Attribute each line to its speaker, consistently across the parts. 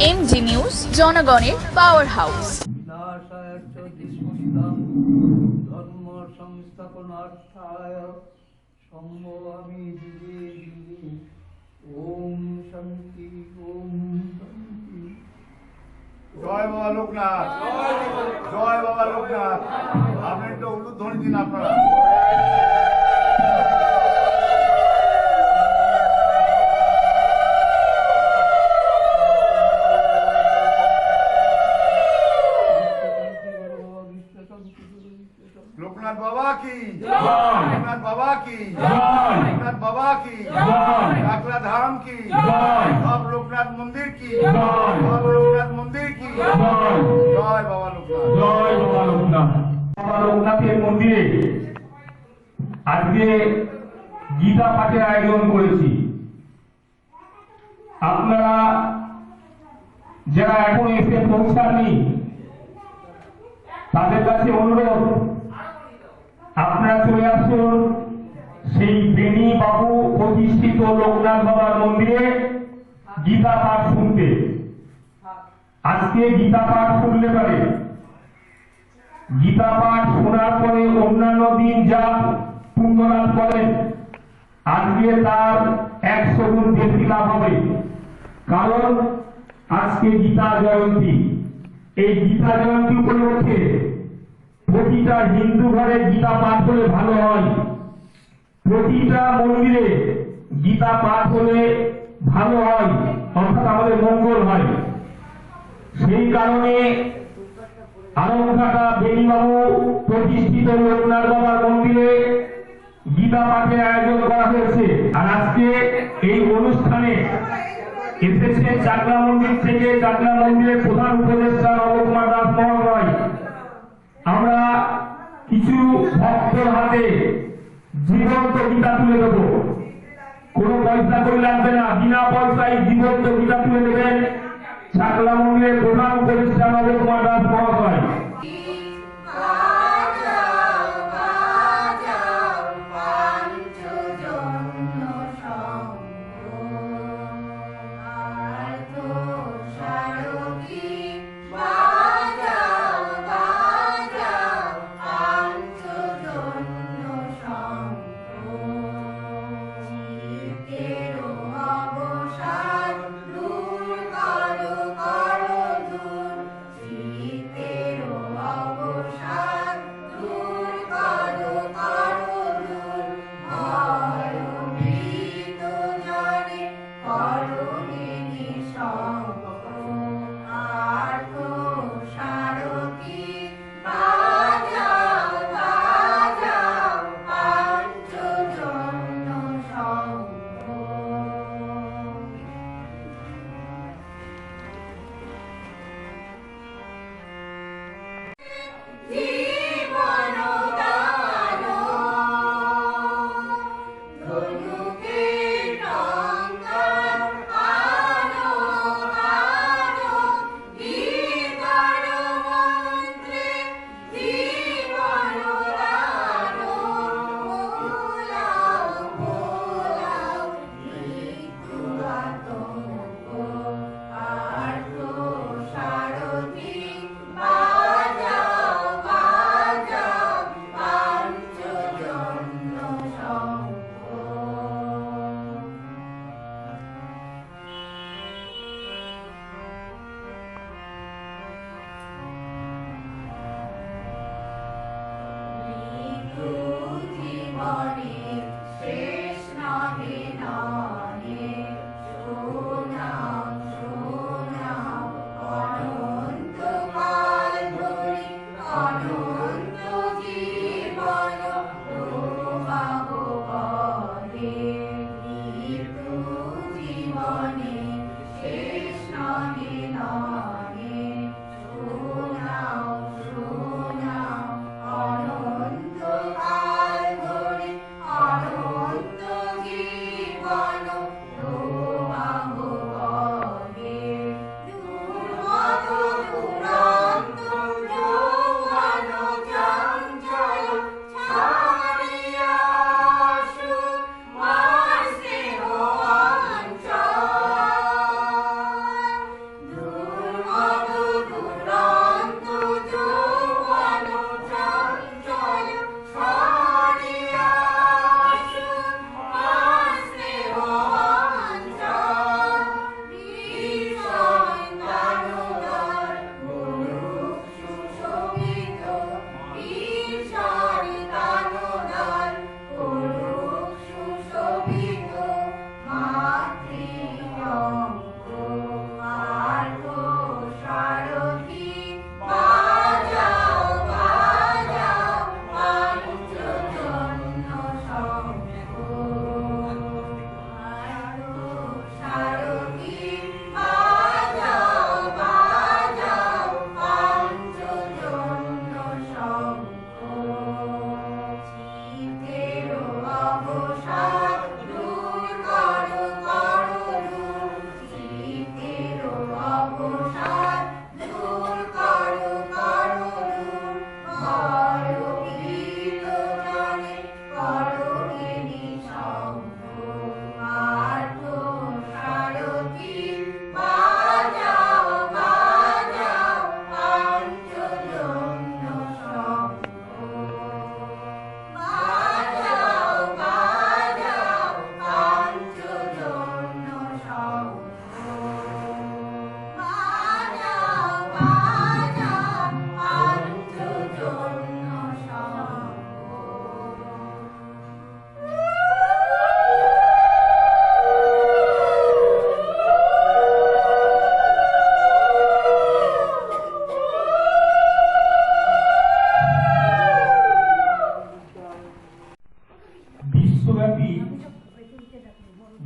Speaker 1: MG news, জনগণের power house
Speaker 2: ওম
Speaker 3: জয় বাবা লোকনাথ। জয় বাবা লোকনাথ। আপনি একটু উলুধ্বনি দিন আপনারা। মন্দিরে
Speaker 4: আজকে গীতা পাঠের আয়োজন করেছি। আপনারা যারা এখন এসে পৌঁছাননি, তাদের কাছে অনুরোধ, আপনারা চলে আসুন সেই বেনি বাবু প্রতিষ্ঠিত লোকনাথ বাবার মন্দিরে গীতা পাঠ শুনতে। আজকে গীতা পাঠ শুনলে পারে। গীতা পাঠ শোনার পরে অন্যান্য দিন যা পুণ্যলাভ করেন, আজকে তার একশো গুণ বেশি লাভ হবে। কারণ আজকে গীতা জয়ন্তী। এই গীতা জয়ন্তী উপলক্ষে প্রতিটা হিন্দু ঘরে গীতা পাঠ হলে ভালো হয়। প্রতিটা মন্দিরে গীতা পাঠ হলে ভালো হয়, অর্থাৎ আমাদের মঙ্গল হয়। সেই কারণে আনন্দঘাটা বেণীবাবু প্রতিষ্ঠিত লোকনাথ বাবার মন্দিরে গীতা পাঠের আয়োজন করা হয়েছে। আর আজকে এই অনুষ্ঠানে এসেছে চাকলা মন্দির থেকে চাকলা মন্দিরের প্রধান উপদেষ্টা নবকুমার দাস মহোদয় আমরা কিছু ভক্তর হাতে জীবন্ত গীতা তুলে দেবো। কোনো পয়সা করে লাগবে না, বিনা পয়সায় জীবন্ত গীতা তুলে দেবেন চাকলা মন্দিরের প্রধান উপদেষ্টা নবকুমার দাস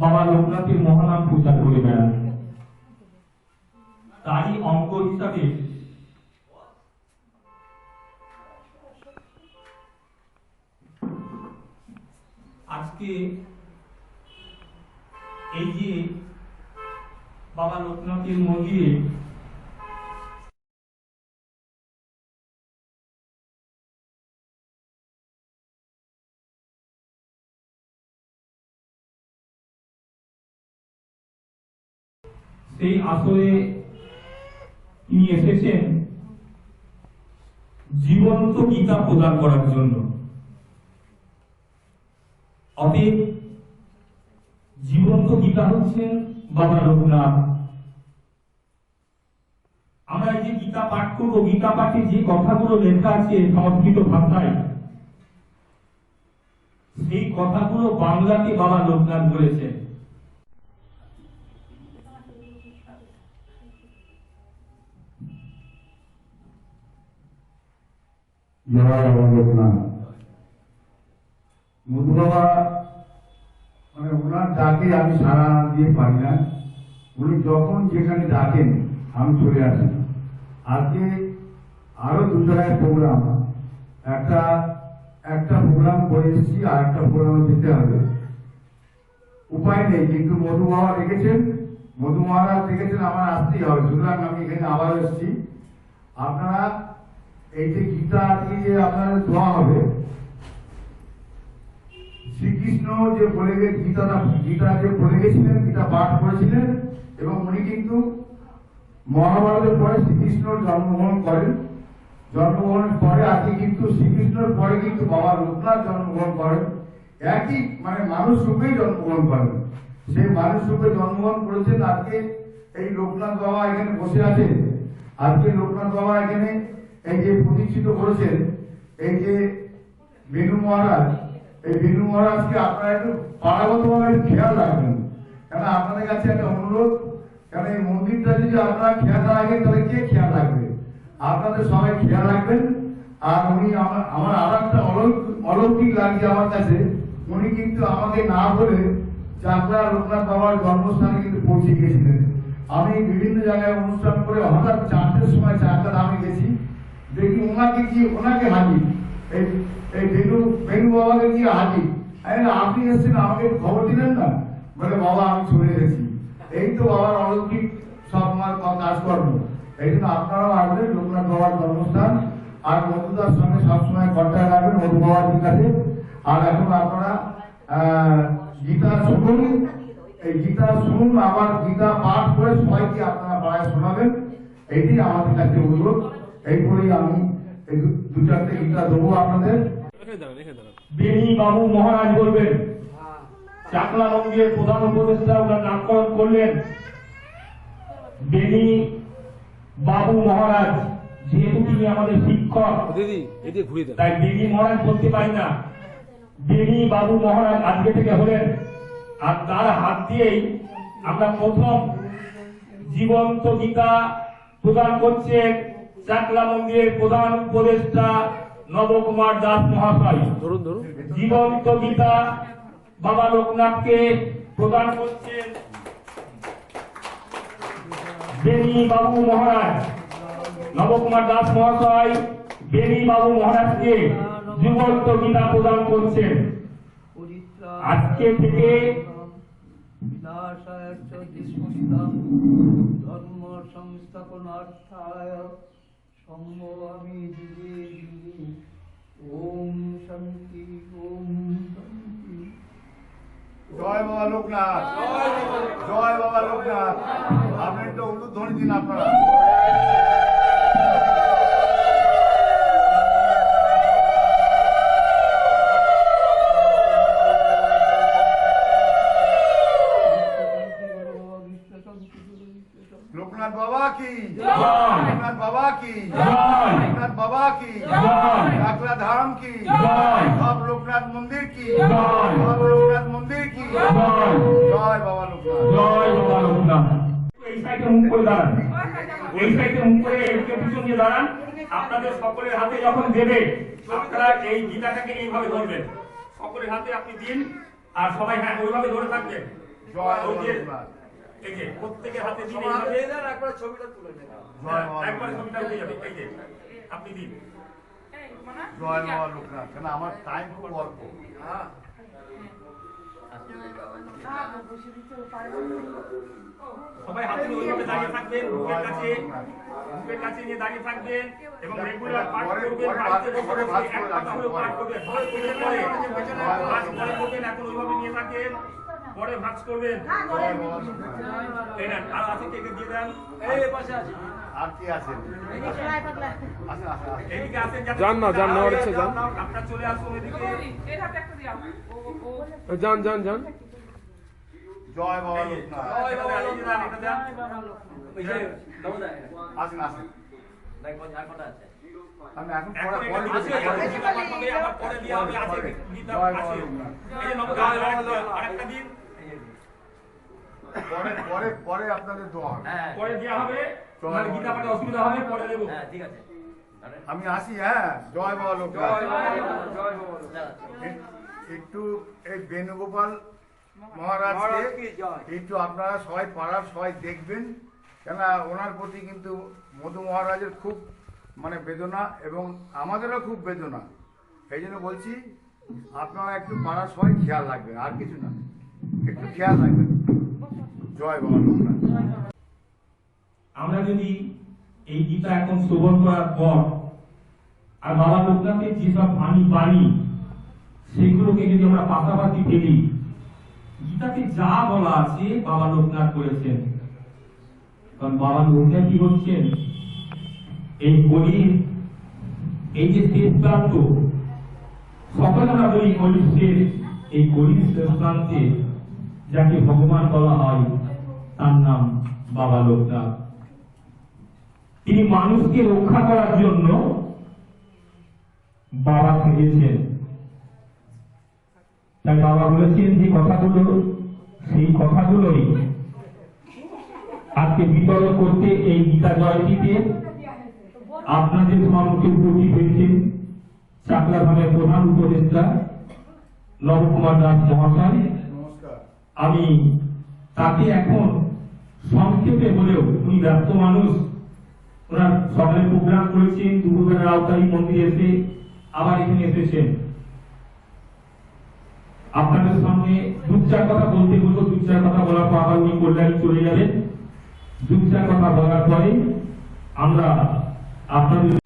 Speaker 4: বাবা লোকনাথের মহানাম প্রচার করে বেড়ান তারই অঙ্গ হিসাবে আজকে এই যে বাবা লোকনাথের মন্দিরে সেই আসরে তিনি এসেছেন জীবন্ত গীতা প্রদান করার জন্য। অতএব জীবন্ত গীতা হচ্ছেন বাবা রঘুনাথ। আমরা যে গীতা পাঠ করব, গীতা পাঠে যে কথাগুলো লেখা আছে সংস্কৃত ভাষায়, সেই কথাগুলো বাংলাতে বাবা লোকনাথ বলেছেন।
Speaker 3: মানে ওনার ডাকে আমি সারা দিয়ে পারি না। উনি যখন যেখানে ডাকেন, আমি চলে আসি। আজকে আরও দু জায়গায় প্রোগ্রাম একটা একটা প্রোগ্রাম করে এসেছি, আর একটা প্রোগ্রামে যেতে হবে। উপায় নেই, কিন্তু মধু বাবা রেখেছেন মধু রেখেছেন আমার আসতেই হবে। সুতরাং আমি এখানে আবার এসেছি। আপনারা এই যে গীতা আজকে যে আপনাদের দেওয়া হবে? শ্রীকৃষ্ণ যে বলে গীতাটা, গীতা যে বলে গেছিলেন, গীতা পাঠ করেছিলেন, এবং উনি কিন্তু মহাভারতের পরে শ্রীকৃষ্ণর জন্মগ্রহণ করেন। জন্মগ্রহণের পরে আজকে কিন্তু, শ্রীকৃষ্ণের পরে কিন্তু বাবা লোকনাথ জন্মগ্রহণ করেন। একই মানে মানুষ রূপেই জন্মগ্রহণ করেন। সেই মানুষ রূপে জন্মগ্রহণ করেছেন আজকে এই লোকনাথ বাবা এখানে বসে আছেন আজকে লোকনাথ বাবা এখানে এই যে প্রতিষ্ঠিত করেছেন, এই যে বেনু মহারাজ, এই বেনু মহারাজকে আপনারা একটু পাড়াগতভাবে একটু খেয়াল রাখবেন। কেন আপনাদের কাছে একটা অনুরোধ, কেন এই মন্দিরটা যদি আপনারা খেয়াল না রাখেন, তাহলে কে খেয়াল রাখবে? আপনাদের সবাই খেয়াল রাখবেন। আর উনি আমার আমার আর একটা অলৌকিক লাগছে আমার কাছে। উনি কিন্তু আমাকে না বলে চাকরা লোকনাথ বাবার জন্মস্থানে কিন্তু পৌঁছে গিয়েছিলেন। আমি বিভিন্ন জায়গায় অনুষ্ঠান করে হঠাৎ চারটের সময় চারটা ধামে গেছি। দেখি ওনাকে কি ওনাকে হাজির এই বেনু বেনু বাবাকে কি আমি আপনি এসেছেন, আমাকে খবর দিলেন না? বলে, বাবা, আমি চলে এসেছি। এই তো বাবার অলৌকিক সব কাজকর্ম। এই জন্য আপনারাও আসবেন, লোকনাথ বাবার জন্মস্থান আর মধুদার সঙ্গে সবসময় কন্ট্যাক্ট রাখবেন মধু বাবার কাছে আর এখন আপনারা গীতা শুনুন। এই গীতা শুনুন, আবার গীতা পাঠ করে সবাইকে আপনারা পাড়ায় শোনাবেন। এইটি আমাদের কাছে অনুরোধ। বলেই আমি এই দু- দু চারটে গীতা দেবো আপনাদের।
Speaker 4: বেনি বাবু মহারাজ বলবেন চাকলা মন্দিরের প্রধান উপদেষ্টা ওনার নামকরণ করলেন। বেনি বাবু মহারাজ যেহেতু তিনি আমাদের শিক্ষক
Speaker 5: দিদি এদিকে ঘুরিয়ে দেন
Speaker 4: তাই বেনি মহারাজ বলতে পারি না। বেনি বাবু মহারাজ আজকে থেকে হলেন আর তার হাত দিয়েই আমরা প্রথম জীবন্ত গীতা প্রদান করছেন। চাকলা মন্দিরের প্রধান উপদেষ্টা নবকুমার দাস মহাশয়। জীবন্ত গীতা বাবা লোকনাথকে প্রদান করছেন বেনি বাবু মহারাজ। নবকুমার দাস মহাশয় বেনি বাবু মহারাজকে জীবন্ত গীতা প্রদান করছেন। আজকে থেকে
Speaker 2: ধর্ম সংস্থাপনার্থায় যুগে যুগে ওম শান্তি ওম শান্তি।
Speaker 3: জয় বাবা লোকনাথ। জয় বাবা লোকনাথ। আপনার একটা উলুধ্বনি দিন আপনারা। ধাম কি?
Speaker 4: জয়।
Speaker 3: সব লোকনাথ মন্দির কি?
Speaker 4: জয়।
Speaker 3: সব লোকনাথ মন্দির কি?
Speaker 4: জয়।
Speaker 3: জয় বাবা লোকনাথ।
Speaker 4: জয় বাবা লোকনাথ। এই সাইডে মুখ করে দাঁড়ান। এই সাইডে মুখ করে এদিকে পিছন দিয়ে দাঁড়ান। আপনাদের সকলের হাতে যখন দেবে আপনারা এই গীতাটাকে এইভাবে ধরবেন। সকলের হাতে আপনি দিন আর সবাই হ্যাঁ ওইভাবে ধরে থাকবেন।
Speaker 3: জয় লোকনাথ।
Speaker 4: এই যে প্রত্যেকের হাতে দিন এইভাবে।
Speaker 2: একবার ছবিটা তুলে
Speaker 3: বাবা
Speaker 4: একবারে। ছবিটা উঠে যাবে এই যে। আপনি দিন।
Speaker 3: জয় বাবা লোকনাথ কেন আমার টাইম খুব অল্প।
Speaker 2: হ্যাঁ
Speaker 4: সবাই হাতে ওইভাবে দাঁড়িয়ে থাকবেন মুখের কাছে মুখের কাছে নিয়ে দাঁড়িয়ে থাকবেন এবং রেগুলার পাঠ করবেন বাড়িতে বসে বসে এক কথা হলেও পাঠ করবেন ভাত করবেন পরে ভাত পরে করবেন এখন ওইভাবে নিয়ে থাকেন পরে ভাত করবেন। এই নেন আর আছে কে দিয়ে দেন।
Speaker 2: এই পাশে আছে
Speaker 5: যান না, যান, নেওয়ার ইচ্ছে যান। যান যান যান।
Speaker 3: জয় বাবা আসেন আসেন। আমি এখন পরে পরে
Speaker 4: দিয়ে আছে, আছে। আরেকটা দিন।
Speaker 3: পরে পরে পরে আপনাদের দোয়া হবে।
Speaker 2: হ্যাঁ।
Speaker 4: পরে দেওয়া হবে নাহলে গীতা পাঠে অসুবিধা হবে পরে দেবো।
Speaker 2: হ্যাঁ ঠিক আছে।
Speaker 3: আমি আসি হ্যাঁ জয়। এ- একটু এই বেণুগোপাল মহারাজকে
Speaker 2: মহারাজকে
Speaker 3: একটু আপনারা সবাই পাড়ার সবাই দেখবেন কেন ওনার প্রতি কিন্তু মধু মহারাজের খুব মানে বেদনা এবং আমাদেরও খুব বেদনা। এই জন্য বলছি আপনারা একটু পাড়ার সবাই খেয়াল রাখবেন আর কিছু না। একটু খেয়াল রাখবেন। জয়
Speaker 4: আমরা যদি এই গীতা এখন শ্রবণ করার পর আর বাবা লোকনাথের যেসব বাণী বাণী, সেগুলোকে যদি আমরা পাশাপাশি ফেলি, গীতাতে যা বলা আছে বাবা লোকনাথ করেছেন। কারণ বাবা লোকনাথ কি বলছেন? এই কলির এই যে শেষ প্রান্ত, সকলে আমরা বলি কলির শেষ এই কলির শেষ প্রান্তে যাকে ভগবান বলা হয়, তার নাম বাবা লোকনাথ। তিনি মানুষকে রক্ষা করার জন্য বাবা থেকেছেন। তাই বাবা বলেছেন, যে কথাগুলো, সেই কথাগুলোই আজকে বিতরণ করতে এই গীতা জয়তীতে আপনাদের সম্মুখে উপস্থিত হয়েছেন চাকলা ভাগের প্রধান উপদেষ্টা নবকুমার দাস মহাশয়। আমি তাকে এখন সংক্ষেপে হলেও উনি ব্যস্ত মানুষ। ওনার সকালে প্রোগ্রাম করেছেন দুপুরবেলা আওতারি মন্দিরে এসে আবার এখানে এসেছেন। আপনাদের সামনে দু চার কথা বলতে বলব, দু চার কথা বলার পর আবার উনি কল্যাণী চলে যাবেন। দু চার কথা বলার পরে আমরা আপনাদের